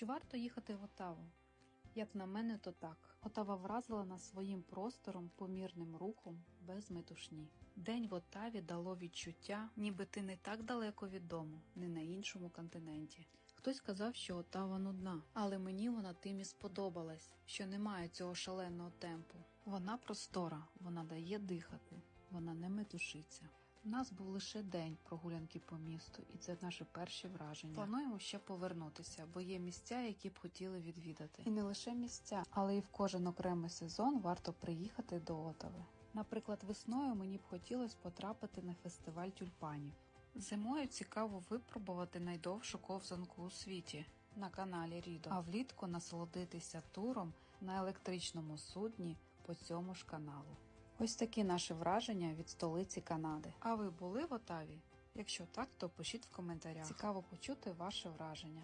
Чи варто їхати в Отаву? Як на мене, то так. Отава вразила нас своїм простором, помірним рухом, без метушні. День в Отаві дало відчуття, ніби ти не так далеко від дому, не на іншому континенті. Хтось сказав, що Отава нудна, але мені вона тим і сподобалась, що немає цього шаленого темпу. Вона простора, вона дає дихати, вона не метушиться. У нас був лише день прогулянки по місту, і це наші перші враження. Плануємо ще повернутися, бо є місця, які б хотіли відвідати. І не лише місця, але і в кожен окремий сезон варто приїхати до Отави. Наприклад, весною мені б хотілося потрапити на фестиваль тюльпанів. Зимою цікаво випробувати найдовшу ковзанку у світі на каналі Рідо, а влітку насолодитися туром на електричному судні по цьому ж каналу. Ось такі наші враження від столиці Канади. А ви були в Отаві? Якщо так, то пишіть в коментарях. Цікаво почути ваше враження.